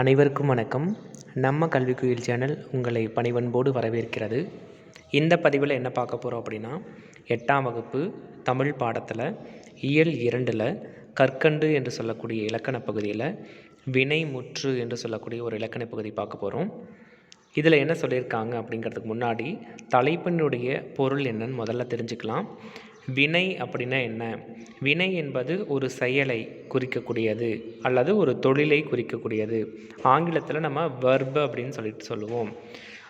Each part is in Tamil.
அனைவருக்கும் வணக்கம். நம்ம கல்விக்குயில் சேனல் உங்களை பணிவன்போடு வரவேற்கிறது. இந்த பதிவில் என்ன பார்க்க போகிறோம் அப்படின்னா எட்டாம் வகுப்பு தமிழ் பாடத்தில் இயல் இரண்டில் கற்கண்டு என்று சொல்லக்கூடிய இலக்கண பகுதியில் வினை முற்று என்று சொல்லக்கூடிய ஒரு இலக்கண பகுதி பார்க்க போகிறோம் இதில் என்ன சொல்லியிருக்காங்க அப்படிங்கிறதுக்கு முன்னாடி தலைப்பினுடைய பொருள் என்னன்னு முதல்ல தெரிஞ்சுக்கலாம். வினை அப்படின்னா என்ன? வினை என்பது ஒரு செயலை குறிக்கக்கூடியது அல்லது ஒரு தொழிலை குறிக்கக்கூடியது. ஆங்கிலத்தில் நம்ம வர்பு அப்படின்னு சொல்லிட்டு சொல்லுவோம்.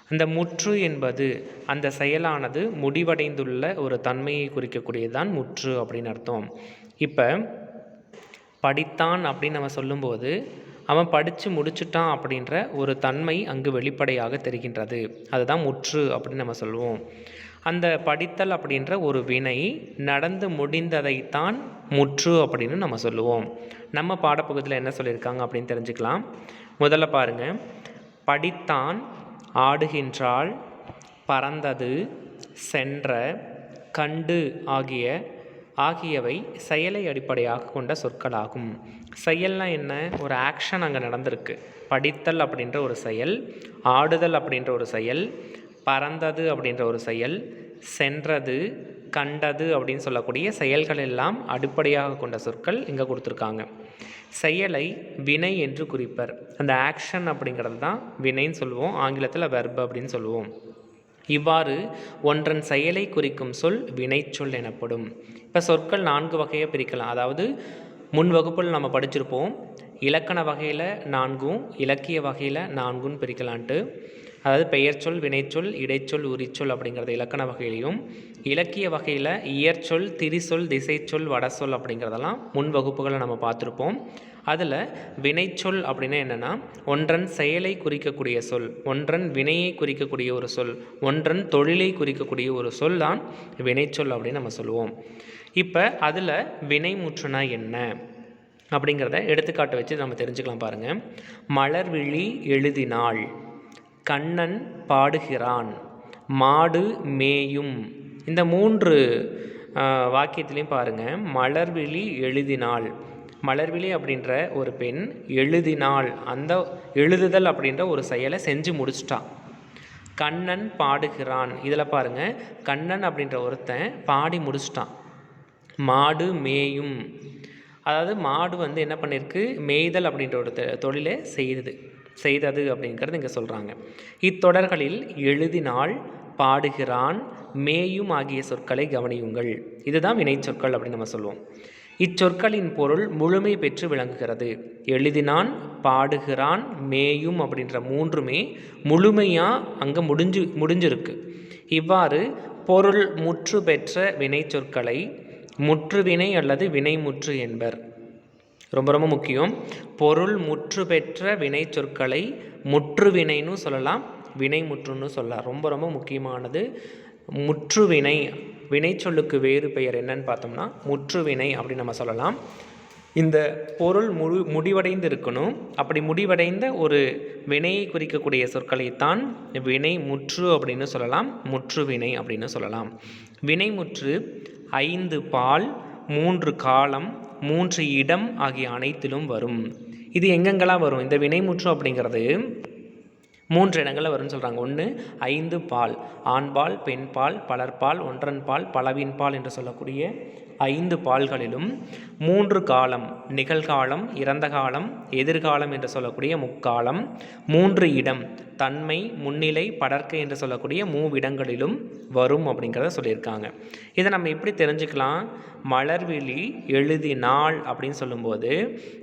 அந்த முற்று என்பது அந்த செயலானது முடிவடைந்துள்ள ஒரு தன்மையை குறிக்கக்கூடியது தான் முற்று அப்படின்னு அர்த்தம். இப்போ படித்தான் அப்படின்னு நம்ம சொல்லும்போது அவன் படித்து முடிச்சுட்டான் அப்படின்ற ஒரு தன்மை அங்கு வெளிப்படையாக தெரிகின்றது. அதுதான் முற்று அப்படின்னு நம்ம சொல்லுவோம். அந்த படித்தல் அப்படின்ற ஒரு வினை நடந்து முடிந்ததைத்தான் முற்று அப்படின்னு நம்ம சொல்லுவோம். நம்ம பாடப்பகுதியில் என்ன சொல்லியிருக்காங்க அப்படின்னு தெரிஞ்சுக்கலாம். முதல்ல பாருங்கள் படித்தான் ஆடுகின்றாள் பறந்தது சென்ற கண்டு ஆகிய ஆகியவை செயலை அடிப்படையாக கொண்ட சொற்களாகும். செயல்னால் என்ன? ஒரு ஆக்ஷன் அங்கே நடந்திருக்கு. படித்தல் அப்படின்ற ஒரு செயல் ஆடுதல் அப்படின்ற ஒரு செயல் பறந்தது அப்படின்ற ஒரு செயல் சென்றது கண்டது அப்படின்னு சொல்லக்கூடிய செயல்கள் எல்லாம் அடிப்படையாக கொண்ட சொற்கள் இங்கே கொடுத்துருக்காங்க. செயலை வினை என்று குறிப்பர். அந்த ஆக்ஷன் அப்படிங்கிறது தான் வினைன்னு சொல்லுவோம் ஆங்கிலத்தில் வெர்பு அப்படின்னு சொல்லுவோம். இவ்வாறு ஒன்றன் செயலை குறிக்கும் சொல் வினைச்சொல் எனப்படும். இப்போ சொற்கள் நான்கு வகையாக பிரிக்கலாம். அதாவது முன் வகுப்பில் நம்ம படிச்சிருப்போம் இலக்கண வகையில் நான்கும் இலக்கிய வகையில் நான்கும் பிரிக்கலான்ட்டு. அதாவது பெயர்ச்சொல் வினைச்சொல் இடைச்சொல் உரிச்சொல் அப்படிங்கிறது இலக்கண வகையிலையும் இலக்கிய வகையில் இயற்சொல் திரிசொல் திசைச்சொல் வடசொல் அப்படிங்கிறதெல்லாம் முன் வகுப்புகளை நம்ம பார்த்துருப்போம். அதில் வினைச்சொல் அப்படின்னா என்னென்னா ஒன்றன் செயலை குறிக்கக்கூடிய சொல் ஒன்றன் வினையை குறிக்கக்கூடிய ஒரு சொல் ஒன்றன் தொழிலை குறிக்கக்கூடிய ஒரு சொல் தான் வினைச்சொல் அப்படின்னு நம்ம சொல்லுவோம். இப்போ அதில் வினைமுற்றுனா என்ன அப்படிங்கிறத எடுத்துக்காட்டு வச்சு நம்ம தெரிஞ்சுக்கலாம் பாருங்கள் மலர்விழி எழுதினாள். கண்ணன் பாடுகிறான் மாடு மேயும். இந்த மூன்று வாக்கியத்திலையும் பாருங்கள் மலர்விழி எழுதினாள். மலர்விழி அப்படின்ற ஒரு பெண் எழுதினாள். அந்த எழுதுதல் அப்படின்ற ஒரு செயலை செஞ்சு முடிச்சிட்டான் கண்ணன் பாடுகிறான். இதில் பாருங்கள் கண்ணன் அப்படின்ற ஒருத்தன் பாடி முடிச்சிட்டான். மாடு மேயும். அதாவது மாடு வந்து என்ன பண்ணியிருக்கு? மேய்தல் அப்படின்ற ஒரு தொழிலை செய்யுது. செய்தது அப்படிங்கிறது இங்கே சொல்கிறாங்க இத்தொடர்களில் எழுதினால் பாடுகிறான் மேயும் ஆகிய சொற்களை கவனியுங்கள். இதுதான் வினை சொற்கள் அப்படின்னு நம்ம சொல்லுவோம். இச்சொற்களின் பொருள் முழுமை பெற்று விளங்குகிறது. எழுதினான் பாடுகிறான் மேயும் அப்படின்ற மூன்றுமே முழுமையாக அங்கே முடிஞ்சு முடிஞ்சிருக்கு. இவ்வாறு பொருள் முற்று பெற்ற வினை சொற்களை முற்றுவினை அல்லது வினைமுற்று என்பர். ரொம்ப ரொம்ப முக்கியம். பொருள் முற்று பெற்ற வினை சொற்களை முற்றுவினைன்னு சொல்லலாம். வினை முற்றுன்னு சொல்லலாம் ரொம்ப ரொம்ப முக்கியமானது. முற்றுவினை வினை சொல்லுக்கு வேறு பெயர் என்னன்னு பார்த்தோம்னா முற்றுவினை அப்படின்னு நம்ம சொல்லலாம். இந்த பொருள் முழு முடிவடைந்து இருக்கணும் அப்படி முடிவடைந்த ஒரு வினையை குறிக்கக்கூடிய சொற்களைத்தான் வினை முற்று அப்படின்னு சொல்லலாம். முற்று வினை அப்படின்னு சொல்லலாம். வினைமுற்று ஐந்து பால் மூன்று காலம் மூன்று இடம் ஆகிய அனைத்திலும் வரும். இது எங்கெங்கெல்லாம் வரும்? இந்த வினைமுற்று அப்படிங்கிறது மூன்று இடங்களில் வரும்னு சொல்கிறாங்க ஒன்று ஐந்து பால் ஆண்பால் பெண்பால் பலர்பால் ஒன்றன்பால் பலவின்பால் என்று சொல்லக்கூடிய ஐந்து பால்களிலும் மூன்று காலம் நிகழ்காலம் இறந்த காலம் எதிர்காலம் என்று சொல்லக்கூடிய முக்காலம் மூன்று இடம் தன்மை முன்னிலை படர்க்கை என்று சொல்லக்கூடிய மூவிடங்களிலும் வரும் அப்படிங்கிறத சொல்லியிருக்காங்க. இதை நம்ம எப்படி தெரிஞ்சுக்கலாம்? மலர்விழி எழுதினாள் அப்படின்னு சொல்லும்போது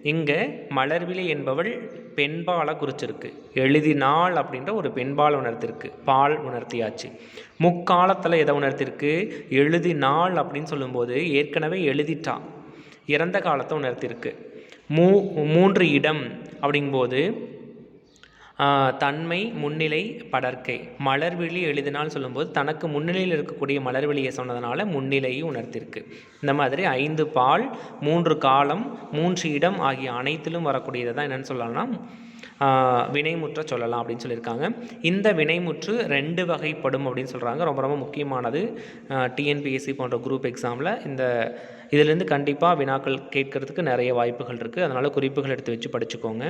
இங்கே மலர்விழி என்பவள் பெண்பாலை குறிச்சிருக்கு. எழுதினாள் அப்படின்ற ஒரு பெண்பால் உணர்த்திருக்கு. பால் உணர்த்தியாச்சு. முக்காலத்தில் எதை உணர்த்திருக்கு? எழுதினாள் அப்படின்னு சொல்லும்போது ஏற்கனவே எழுதிட்டா இறந்த காலத்தை உணர்த்திருக்கு. மூ மூன்று இடம் அப்படிங்கும்போது தன்மை முன்னிலை படர்க்கை மலர்விழி எழுதினால் சொல்லும்போது தனக்கு முன்னிலையில் இருக்கக்கூடிய மலர்விழியை சொன்னதுனால முன்னிலையும் உணர்த்திருக்கு. இந்த மாதிரி ஐந்து பால் மூன்று காலம் மூன்று இடம் ஆகிய அனைத்திலும் வரக்கூடியதை தான் என்னென்னு சொல்லலாம்னா வினைமுற்ற சொல்லலாம் அப்படின்னு சொல்லியிருக்காங்க. இந்த வினைமுற்று ரெண்டு வகைப்படும் அப்படின்னு சொல்கிறாங்க ரொம்ப ரொம்ப முக்கியமானது. டிஎன்பிஎஸ்சி போன்ற குரூப் எக்ஸாமில் இந்த இதிலேருந்து கண்டிப்பாக வினாக்கள் கேட்கறதுக்கு நிறைய வாய்ப்புகள் இருக்குது அதனால் குறிப்புகள் எடுத்து வச்சு படிச்சுக்கோங்க.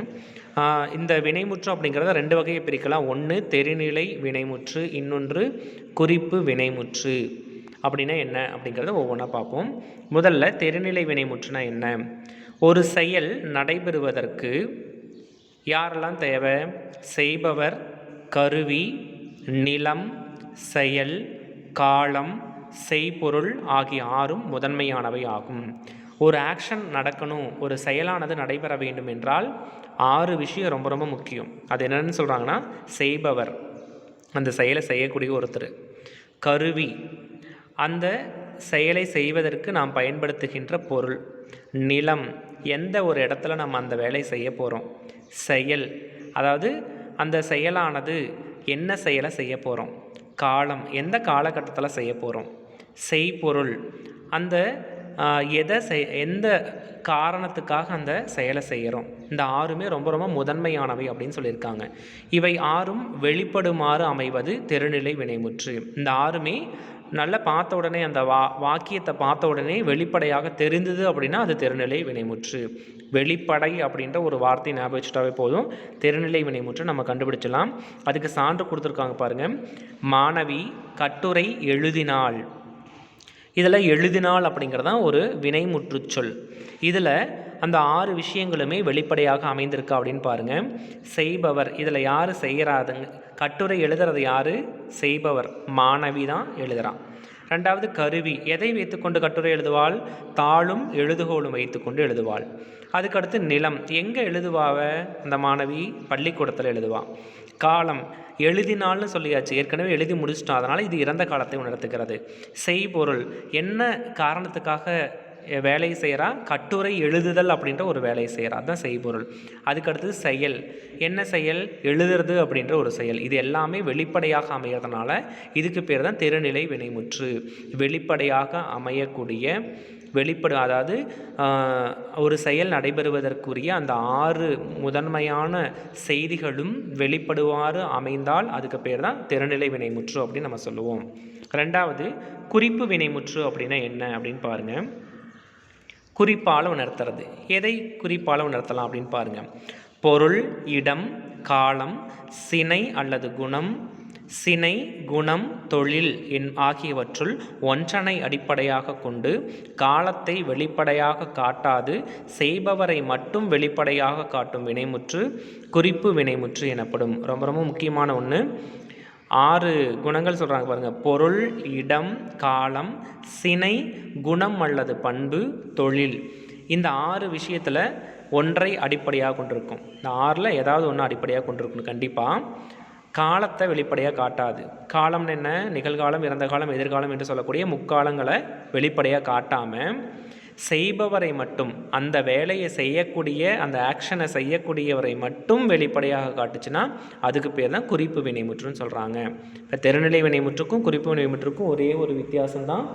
இந்த வினைமுற்று அப்படிங்கிறத ரெண்டு வகையை பிரிக்கலாம். ஒன்று தெரிநிலை வினைமுற்று இன்னொன்று குறிப்பு வினைமுற்று அப்படின்னா என்ன அப்படிங்கிறத ஒவ்வொன்றா பார்ப்போம். முதல்ல தெரிநிலை வினைமுற்றுனா என்ன? ஒரு செயல் நடைபெறுவதற்கு யாரெல்லாம் தேவை? செய்பவர் கருவி நிலம் செயல் காலம் செய்பொருள் ஆகிய ஆறும் முதன்மையானவை ஆகும். ஒரு ஆக்ஷன் நடக்கணும் ஒரு செயலானது நடைபெற வேண்டும் என்றால் ஆறு விஷயம் ரொம்ப ரொம்ப முக்கியம். அது என்னென்னு சொல்கிறாங்கன்னா செய்பவர். அந்த செயலை செய்யக்கூடிய ஒருத்தர். கருவி. அந்த செயலை செய்வதற்கு நாம் பயன்படுத்துகின்ற பொருள். நிலம். எந்த ஒரு இடத்துல நம்ம அந்த வேலை செய்ய போகிறோம் செயல். அதாவது அந்த செயலானது என்ன செயலை செய்ய போகிறோம் காலம். எந்த காலகட்டத்தில் செய்ய போகிறோம் செய்பொருள். அந்த எதை செய் எந்த காரணத்துக்காக அந்த செயலை செய்கிறோம் இந்த ஆறுமே ரொம்ப ரொம்ப முதன்மையானவை அப்படின்னு சொல்லியிருக்காங்க. இவை ஆறும் வெளிப்படுமாறு அமைவது தெருநிலை வினைமுற்று. இந்த ஆறுமே நல்லா பார்த்த உடனே அந்த வா வாக்கியத்தை பார்த்த உடனே வெளிப்படையாக தெரிந்தது அப்படின்னா அது தெருநிலை வினைமுற்று. வெளிப்படை அப்படின்ற ஒரு வார்த்தை ஞாபகம் வச்சுட்டாவே போதும். தெருநிலை வினைமுற்று நம்ம கண்டுபிடிச்சலாம் அதுக்கு சான்று கொடுத்துருக்காங்க பாருங்கள் மாணவி கட்டுரை எழுதினாள். இதில் எழுதினாள் அப்படிங்கிறதான் ஒரு வினைமுற்று சொல். இதில் அந்த ஆறு விஷயங்களுமே வெளிப்படையாக அமைந்திருக்கா அப்படின்னு பாருங்கள் செய்பவர். இதில் யார் செய்கிறாதுங்க கட்டுரை எழுதுறது யார்? செய்பவர். மாணவி தான் எழுதுகிறான் ரெண்டாவது கருவி. எதை வைத்துக்கொண்டு கட்டுரை எழுதுவாள்? தாளும் எழுதுகோலும் வைத்துக்கொண்டு எழுதுவாள். அதுக்கடுத்து நிலம். எங்கே எழுதுவாவ? அந்த மாணவி பள்ளிக்கூடத்தில் எழுதுவாள் காலம். எழுதினால்னு சொல்லியாச்சு. ஏற்கனவே எழுதி முடிச்சிட்டோம். அதனால் இது இறந்த காலத்தை உணர்த்துகிறது. செய்பொருள். என்ன காரணத்துக்காக வேலையை செய்கிறா கட்டுரை எழுதுதல் அப்படின்ற ஒரு வேலையை செய்கிறா அதுதான் செய்பொருள். அதுக்கடுத்தது செயல். என்ன செயல்? எழுதுறது அப்படின்ற ஒரு செயல். இது எல்லாமே வெளிப்படையாக அமைகிறதுனால இதுக்கு பேர் தான் திருநிலை வினைமுற்று. வெளிப்படையாக அமையக்கூடிய வெளிப்படு அதாவது ஒரு செயல் நடைபெறுவதற்குரிய அந்த ஆறு முதன்மையான செய்திகளும் வெளிப்படுவாறு அமைந்தால் அதுக்கு பேர் தான் திறநிலை வினைமுற்று அப்படின்னு நம்ம சொல்லுவோம். ரெண்டாவது குறிப்பு வினைமுற்று அப்படின்னா என்ன அப்படின்னு பாருங்கள் குறிப்பால் உணர்த்துறது. எதை குறிப்பால் உணர்த்தலாம் அப்படின்னு பாருங்கள் பொருள் இடம் காலம் சினை அல்லது குணம் சினை குணம் தொழில் என் ஆகியவற்றுள் ஒன்றனை அடிப்படையாக கொண்டு காலத்தை வெளிப்படையாக காட்டாது செய்பவரை மட்டும் வெளிப்படையாக காட்டும் வினைமுற்று குறிப்பு வினைமுற்று எனப்படும். ரொம்ப ரொம்ப முக்கியமான ஒன்று ஆறு குணங்கள் சொல்கிறாங்க பாருங்கள் பொருள் இடம் காலம் சினை குணம் அல்லது பண்பு தொழில். இந்த ஆறு விஷயத்தில் ஒன்றை அடிப்படையாக கொண்டிருக்கும். இந்த ஆறில் ஏதாவது ஒன்று அடிப்படையாக கொண்டிருக்கணும் கண்டிப்பாக காலத்தை வெளிப்படையாக காட்டாது. காலம்னு என்ன? நிகழ்காலம் இறந்த காலம் எதிர்காலம் என்று சொல்லக்கூடிய முக்காலங்களை வெளிப்படையாக காட்டாமல் செய்பவரை மட்டும் அந்த வேலையை செய்யக்கூடிய அந்த ஆக்ஷனை செய்யக்கூடியவரை மட்டும் வெளிப்படையாக காட்டுச்சுன்னா அதுக்கு பேர் தான் குறிப்பு வினைமுற்றுன்னு சொல்கிறாங்க இப்போ தெருநிலை வினைமுற்றுக்கும் குறிப்பு வினைமுற்றுக்கும் ஒரே ஒரு வித்தியாசம்தான்.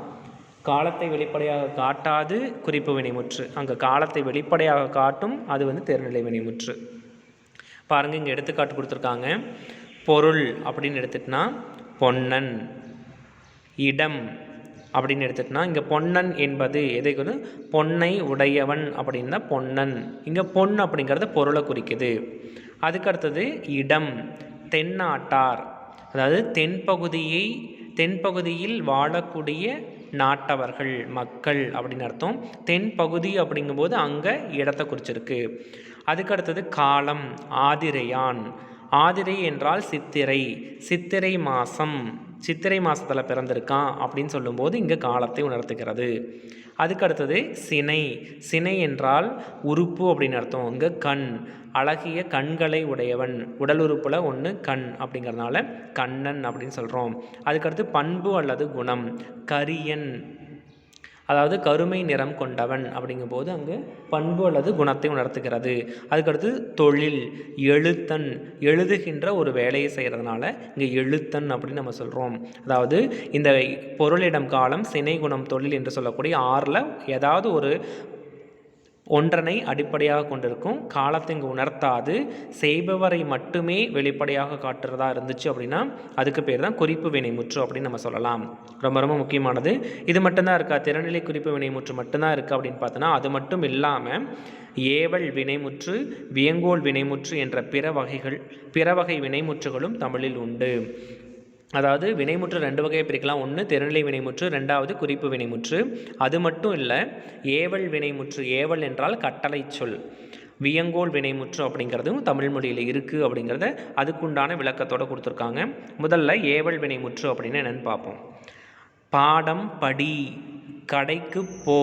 காலத்தை வெளிப்படையாக காட்டாது குறிப்பு வினைமுற்று. அங்கே காலத்தை வெளிப்படையாக காட்டும் அது வந்து தெருநிலை வினைமுற்று. பாருங்கள் இங்கே எடுத்துக்காட்டு கொடுத்துருக்காங்க. பொருள் அப்படின்னு எடுத்துட்டுனா பொன்னன் இடம் அப்படின்னு எடுத்துட்டுனா இங்கே பொன்னன் என்பது எதை வந்து பொன்னை உடையவன் அப்படின்னா பொன்னன். இங்கே பொன் அப்படிங்கிறது பொருளை குறிக்குது. அதுக்கு அடுத்தது இடம் தென்னாட்டார். அதாவது தென்பகுதியை தென்பகுதியில் வாழக்கூடிய நாட்டவர்கள் மக்கள் அப்படின்னு அர்த்தம். தென்பகுதி அப்படிங்கும்போது அங்கே இடத்தை குறிச்சிருக்கு. அதுக்கு அடுத்தது காலம் ஆதிரையான். ஆதிரை என்றால் சித்திரை சித்திரை மாதம் சித்திரை மாதத்தில் பிறந்திருக்கான் அப்படின்னு சொல்லும்போது இங்கே காலத்தை உணர்த்துகிறது. அதுக்கு அடுத்தது சினை. சினை என்றால் உறுப்பு அப்படின்னு அர்த்தம். இங்கே கண். அழகிய கண்களை உடையவன். உடல் உறுப்பில் ஒன்று கண் அப்படிங்கிறதுனால கண்ணன் அப்படின்னு சொல்கிறோம் அதுக்கடுத்து பண்பு அல்லது குணம். கரியன். அதாவது கருமை நிறம் கொண்டவன் அப்படிங்கும்போது அங்கு பண்பு அல்லது குணத்தை உணர்த்துகிறது. அதுக்கடுத்து தொழில் எழுத்தன் எழுதுகின்ற ஒரு வேலையை செய்கிறதுனால இங்கே எழுத்தன் அப்படின்னு நம்ம சொல்கிறோம் அதாவது இந்த பொருளிடம் காலம் சினை குணம் தொழில் என்று சொல்லக்கூடிய ஆறில் ஏதாவது ஒரு ஒன்றனை அடிப்படையாக கொண்டிருக்கும். காலத்தை இங்கே உணர்த்தாது. செய்பவரை மட்டுமே வெளிப்படையாக காட்டுறதா இருந்துச்சு அப்படின்னா அதுக்கு பேர் தான் குறிப்பு வினைமுற்று அப்படின்னு நம்ம சொல்லலாம். ரொம்ப ரொம்ப முக்கியமானது. இது மட்டும்தான் இருக்கா? திறநிலை குறிப்பு வினைமுற்று மட்டும்தான் இருக்குது அப்படின்னு பார்த்தோன்னா அது மட்டும் இல்லாமல் ஏவல் வினைமுற்று வியங்கோல் வினைமுற்று என்ற பிற வகைகள் பிற வகை வினைமுற்றுகளும் தமிழில் உண்டு. அதாவது வினைமுற்று ரெண்டு வகையை பிரிக்கலாம். ஒன்று திறநிலை வினைமுற்று ரெண்டாவது குறிப்பு வினைமுற்று. அது மட்டும் இல்லை ஏவல் வினைமுற்று ஏவல் என்றால் கட்டளை சொல். வியங்கோல் வினைமுற்று அப்படிங்கிறதும் தமிழ் மொழியில் இருக்குது அப்படிங்கிறத அதுக்குண்டான விளக்கத்தோடு கொடுத்துருக்காங்க. முதல்ல ஏவல் வினைமுற்று அப்படின்னு என்னென்னு பார்ப்போம். பாடம் படி கடைக்கு போ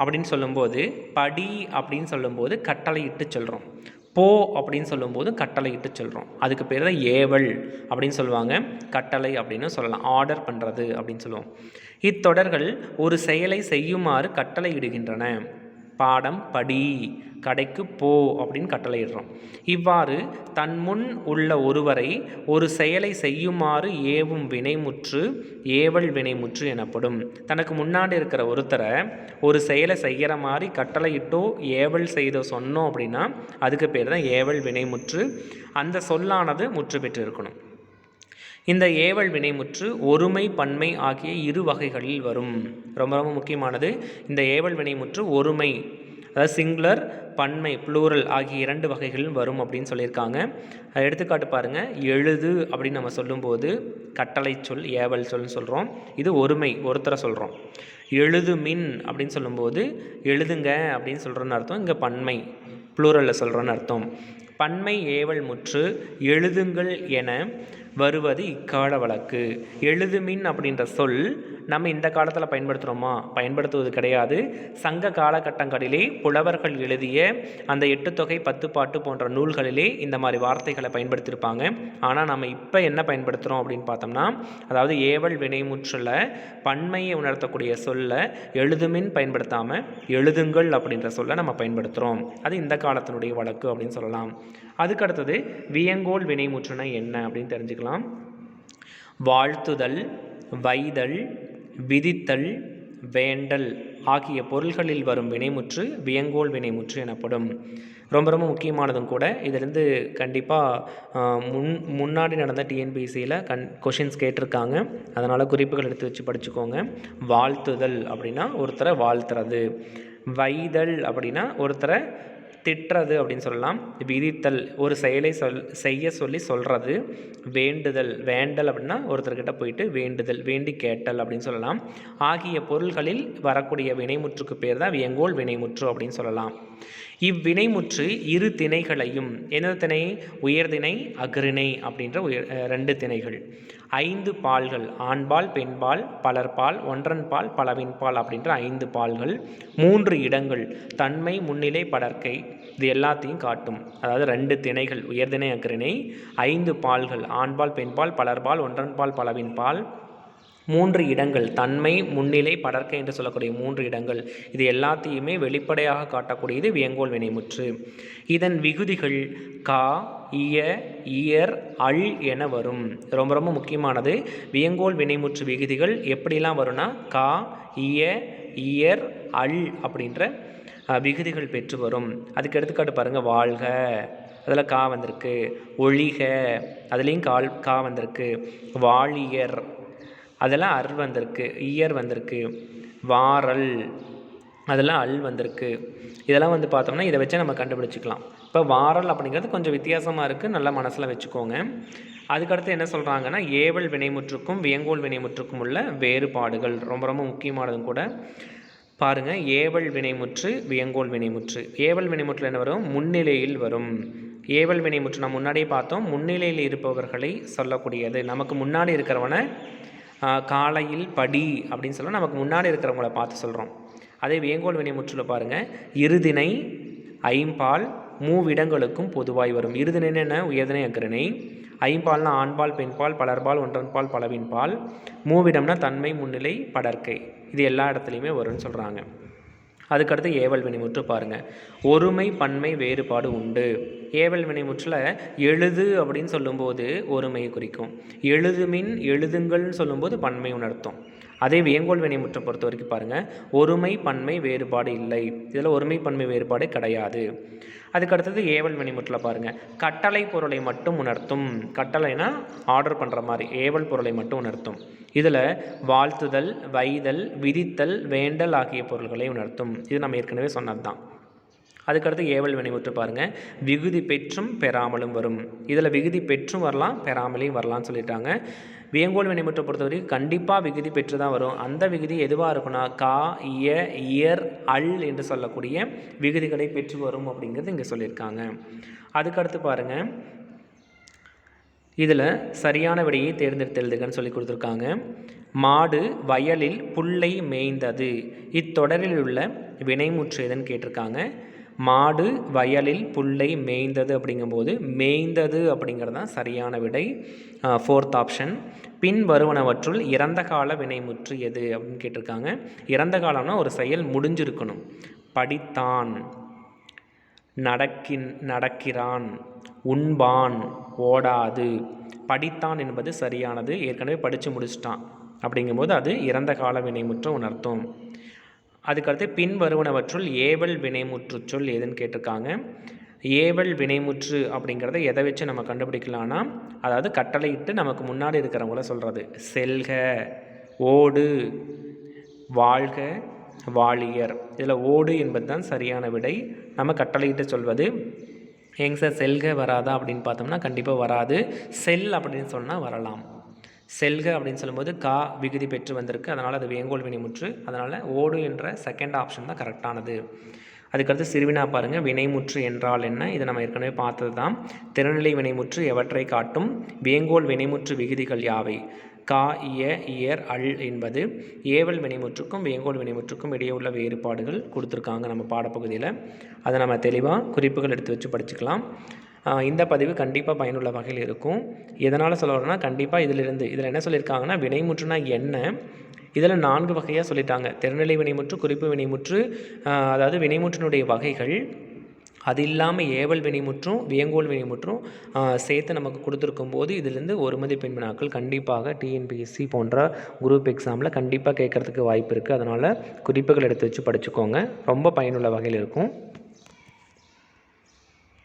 அப்படின்னு சொல்லும்போது படி அப்படின்னு சொல்லும்போது கட்டளையிட்டு சொல்கிறோம் போ அப்படின்னு சொல்லும்போது கட்டளையிட்டு சொல்கிறோம் அதுக்கு பேர் தான் ஏவல் அப்படின்னு சொல்லுவாங்க. கட்டளை அப்படின்னு சொல்லலாம். ஆர்டர் பண்ணுறது அப்படின்னு சொல்லுவோம். இத்தொடர்கள் ஒரு செயலை செய்யுமாறு கட்டளையிடுகின்றன பாடம் படி கடைக்கு போ அப்படின்னு கட்டளையிடுறோம். இவ்வாறு தன் முன் உள்ள ஒருவரை ஒரு செயலை செய்யுமாறு ஏவும் வினைமுற்று ஏவல் வினைமுற்று எனப்படும். தனக்கு முன்னாடி இருக்கிற ஒருத்தரை ஒரு செயலை செய்கிற மாதிரி கட்டளையிட்டோ ஏவல் செய்தோ சொன்னோம் அப்படின்னா அதுக்கு பேர் தான் ஏவல் வினைமுற்று. அந்த சொல்லானது முற்று பெற்று இருக்கணும் இந்த ஏவல் வினைமுற்று ஒருமை பன்மை ஆகிய இரு வகைகளில் வரும். ரொம்ப ரொம்ப முக்கியமானது. இந்த ஏவல் வினைமுற்று ஒருமை அதாவது சிங்குலர் பன்மை ப்ளூரல் ஆகிய இரண்டு வகைகளும் வரும் அப்படின்னு சொல்லியிருக்காங்க. எடுத்துக்காட்டு பாருங்கள் எழுது அப்படின்னு நம்ம சொல்லும்போது கட்டளை சொல் ஏவல் சொல்னு சொல்கிறோம் இது ஒருமை ஒருத்தரை சொல்கிறோம் எழுது மின் அப்படின்னு சொல்லும்போது எழுதுங்க அப்படின்னு சொல்கிறோன்னு அர்த்தம். இங்கே பன்மை ப்ளூரலில் சொல்கிறோன்னு அர்த்தம். பன்மை ஏவல் முற்று எழுதுங்கள் என வருவது இக்கால வழக்கு. எழுதுமின் அப்படின்ற சொல் நம்ம இந்த காலத்தில் பயன்படுத்துகிறோமா பயன்படுத்துவது கிடையாது. சங்க காலகட்டங்களிலே புலவர்கள் எழுதிய அந்த எட்டு தொகை பத்து பாட்டு போன்ற நூல்களிலே இந்த மாதிரி வார்த்தைகளை பயன்படுத்தியிருப்பாங்க. ஆனால் நம்ம இப்போ என்ன பயன்படுத்துகிறோம் அப்படின்னு பார்த்தோம்னா அதாவது ஏவல் வினைமுற்றில் பன்மையை உணர்த்தக்கூடிய சொல்ல எழுதுமின் பயன்படுத்தாமல் எழுதுங்கள் அப்படின்ற சொல்ல நம்ம பயன்படுத்துகிறோம் அது இந்த காலத்தினுடைய வழக்கு அப்படின்னு சொல்லலாம். அதுக்கு அடுத்தது வியங்கோல் வினைமுற்றுனா என்ன அப்படின்னு தெரிஞ்சுக்கலாம். வாழ்த்துதல் வைதல் விதித்தல் வேண்டல் ஆகிய பொருள்களில் வரும் வினைமுற்று வியங்கோல் வினைமுற்று எனப்படும். ரொம்ப ரொம்ப முக்கியமானதும் கூட. இதிலிருந்து கண்டிப்பாக முன் முன்னாடி நடந்த டிஎன்பிசியில் கண் கொஷின்ஸ் கேட்டிருக்காங்க. அதனால் குறிப்புகள் எடுத்து வச்சு படிச்சுக்கோங்க. வாழ்த்துதல் அப்படின்னா ஒருத்தரை வாழ்த்துறது. வைதல் அப்படின்னா ஒருத்தரை திட்டுறது அப்படின்னு சொல்லலாம். விதித்தல் ஒரு செயலை சொல் செய்ய சொல்லி சொல்கிறது வேண்டுதல் வேண்டல் அப்படின்னா ஒருத்தர்கிட்ட போயிட்டு வேண்டுதல் வேண்டி கேட்டல் அப்படின்னு சொல்லலாம். ஆகிய பொருள்களில் வரக்கூடிய வினைமுற்றுக்கு பேர் தான் வியங்கோல் வினைமுற்று அப்படின்னு சொல்லலாம். இவ்வினைமுற்று இரு திணைகளையும் எந்த திணை? உயர்திணை அக்ரிணை அப்படின்ற உயர் ரெண்டு திணைகள். ஐந்து பால்கள் ஆண்பால் பெண்பால் பலர்பால் ஒன்றன்பால் பலவின்பால் அப்படின்ற ஐந்து பால்கள் மூன்று இடங்கள் தன்மை முன்னிலை படற்கை இது எல்லாத்தையும் காட்டும். அதாவது ரெண்டு திணைகள் உயர்திணை அக்ரிணை ஐந்து பால்கள் ஆண்பால் பெண்பால் பலர்பால் ஒன்றன்பால் பலவின்பால் மூன்று இடங்கள் தன்மை முன்னிலை படர்க்கை என்று சொல்லக்கூடிய மூன்று இடங்கள். இது எல்லாத்தையுமே வெளிப்படையாக காட்டக்கூடியது வியங்கோல் வினைமுற்று. இதன் விகுதிகள் கா இய இயர் அல் என வரும். ரொம்ப ரொம்ப முக்கியமானது. வியங்கோல் வினைமுற்று விகுதிகள் எப்படிலாம் வரும்னா கா இய இயர் அல் அப்படின்ற விகுதிகள் பெற்று வரும். அதுக்கு எடுத்துக்காட்டு பாருங்கள் வாழ்க. அதில் கா வந்திருக்கு. ஒழிக. அதுலேயும் கால் கா வந்திருக்கு. வாழியர். அதெல்லாம் அர் வந்திருக்கு. இயர் வந்திருக்கு. வாரல் அதெல்லாம் அல் வந்திருக்கு. இதெல்லாம் வந்து பார்த்தோம்னா இதை வச்சு நம்ம கண்டுபிடிச்சிக்கலாம். இப்போ வாரல் அப்படிங்கிறது கொஞ்சம் வித்தியாசமாக இருக்குது நல்லா மனசில் வச்சுக்கோங்க. அதுக்கடுத்து என்ன சொல்கிறாங்கன்னா ஏவல் வினைமுற்றுக்கும் வியங்கோல் வினைமுற்றுக்கும் உள்ள வேறுபாடுகள். ரொம்ப ரொம்ப முக்கியமானதும் கூட. பாருங்கள் ஏவல் வினைமுற்று வியங்கோல் வினைமுற்று. ஏவல் வினைமுற்றில் என்ன வரும்? முன்னிலையில் வரும். ஏவல் வினைமுற்று நம்ம முன்னாடியே பார்த்தோம். முன்னிலையில் இருப்பவர்களை சொல்லக்கூடியது. நமக்கு முன்னாடி இருக்கிறவனை காலையில் படி அப்படின்னு சொல்ல நமக்கு முன்னாடி இருக்கிறவங்கள பார்த்து சொல்கிறோம் அதே வேங்கோல் வினைமுற்றில் பாருங்கள் இருதினை ஐம்பால் மூவிடங்களுக்கும் பொதுவாய் வரும். இருதினை என்ன உயர்தினை அக்கரணை ஐம்பால்னா ஆண்பால் பெண்பால் பலர்பால் ஒன்றன்பால் பலவின்பால். மூவிடம்னா தன்மை முன்னிலை படற்கை. இது எல்லா இடத்துலையுமே வரும்னு சொல்கிறாங்க அதுக்கடுத்து ஏவல் வினைமுற்று பாருங்கள் ஒருமை பன்மை வேறுபாடு உண்டு. ஏவல் வினைமுற்றில் எழுது அப்படின்னு சொல்லும்போது ஒருமையை குறிக்கும். எழுதுமின் எழுதுங்கள்னு சொல்லும்போது பன்மை உணர்த்தும். அதே வேங்கோல் வினைமுற்றை பொறுத்த வரைக்கும் பாருங்கள் ஒருமை பன்மை வேறுபாடு இல்லை. இதில் ஒருமை பன்மை வேறுபாடு கிடையாது. அதுக்கடுத்தது ஏவல் வினைமுற்றில் பாருங்கள் கட்டளை பொருளை மட்டும் உணர்த்தும். கட்டளைனா ஆர்டர் பண்ணுற மாதிரி ஏவல் பொருளை மட்டும் உணர்த்தும். இதில் வாழ்த்துதல் வைதல் விதித்தல் வேண்டல் ஆகிய பொருள்களை உணர்த்தும். இது நம்ம ஏற்கனவே சொன்னது தான் அதுக்கடுத்து ஏவல் வினைமுற்று பாருங்கள் விகுதி பெற்றும் பெறாமலும் வரும். இதில் விகுதி பெற்றும் வரலாம் பெறாமலையும் வரலாம்னு சொல்லிட்டாங்க. வியங்கோல் வினைமுற்றை பொறுத்தவரைக்கும் கண்டிப்பாக விகுதி பெற்று தான் வரும். அந்த விகுதி எதுவாக இருக்குன்னா கா இய இயர் அல் என்று சொல்லக்கூடிய விகுதிகளை பெற்று வரும் அப்படிங்கிறது இங்கே சொல்லியிருக்காங்க. அதுக்கடுத்து பாருங்கள் இதில் சரியான விடையை தேர்ந்தெடுத்து எழுதுகன்னு சொல்லி கொடுத்துருக்காங்க. மாடு வயலில் புல்லை மேய்ந்தது. இத்தொடரில் உள்ள வினைமுற்று எதுன்னு கேட்டிருக்காங்க. மாடு வயலில் புல்லை மேய்ந்தது அப்படிங்கும்போது மேய்ந்தது அப்படிங்கிறது தான் சரியான விடை. ஃபோர்த் ஆப்ஷன் பின் வருவனவற்றுள் இறந்த கால வினைமுற்று எது அப்படின்னு கேட்டிருக்காங்க. இறந்த காலம்னா ஒரு செயல் முடிஞ்சிருக்கணும். படித்தான் நடக்கின் நடக்கிறான் உண்பான் ஓடாது படித்தான் என்பது சரியானது. ஏற்கனவே படித்து முடிச்சிட்டான். அப்படிங்கும்போது அது இறந்த கால வினைமுற்று உணர்த்தும். அதுக்கடுத்து பின் வருவனவற்றுள் ஏவல் வினைமுற்று சொல் எதுன்னு கேட்டிருக்காங்க. ஏவல் வினைமுற்று அப்படிங்கிறத எதை வச்சு நம்ம கண்டுபிடிக்கலாம்னா அதாவது கட்டளையிட்டு நமக்கு முன்னாடி இருக்கிறவங்கள சொல்கிறது செல்க ஓடு வாழ்க வாழியர். இதில் ஓடு என்பது தான் சரியான விடை. நம்ம கட்டளையிட்டு சொல்வது ஏங்க சார் செல்க வராதா அப்படின்னு பார்த்தோம்னா கண்டிப்பாக வராது. செல் அப்படின்னு சொன்னால் வரலாம். செல்க அப்படின்னு சொல்லும்போது கா விகுதி பெற்று வந்திருக்கு. அதனால் அது வேங்கோல் வினைமுற்று. அதனால் ஓடு என்ற செகண்ட் ஆப்ஷன் தான் கரெக்டானது அதுக்கடுத்து சிறுவினா பாருங்கள் வினைமுற்று என்றால் என்ன? இதை நம்ம ஏற்கனவே பார்த்தது தான் திறநிலை வினைமுற்று எவற்றை காட்டும்? வேங்கோல் வினைமுற்று விகுதிகள் யாவை? கா இய இயர் அல் என்பது ஏவல் வினைமுற்றுக்கும் வேங்கோல் வினைமுற்றுக்கும் இடையே உள்ள வேறுபாடுகள் கொடுத்துருக்காங்க நம்ம பாடப்பகுதியில். அதை நம்ம தெளிவாக குறிப்புகள் எடுத்து வச்சு படிச்சுக்கலாம். இந்த பதிவு கண்டிப்பாக பயனுள்ள வகையில் இருக்கும். எதனால் சொல்ல வரேன்னா கண்டிப்பாக இதிலிருந்து இதில் என்ன சொல்லியிருக்காங்கன்னா வினைமுற்றுனா என்ன? இதில் நான்கு வகையாக சொல்லிட்டாங்க. திறநிலை வினைமுற்று குறிப்பு வினைமுற்று அதாவது வினைமுற்றினுடைய வகைகள் அது இல்லாமல் ஏவல் வினைமுற்றும் வியங்கோல் வினைமுற்றும் சேர்த்து நமக்கு கொடுத்துருக்கும் போது இதிலிருந்து ஒரு மதிப்பெண் வினாக்கள் கண்டிப்பாக டிஎன்பிஎஸ்சி போன்ற குரூப் எக்ஸாமில் கண்டிப்பாக கேட்குறதுக்கு வாய்ப்பு இருக்குது அதனால் குறிப்புகள் எடுத்து வச்சு படிச்சுக்கோங்க. ரொம்ப பயனுள்ள வகையில் இருக்கும்.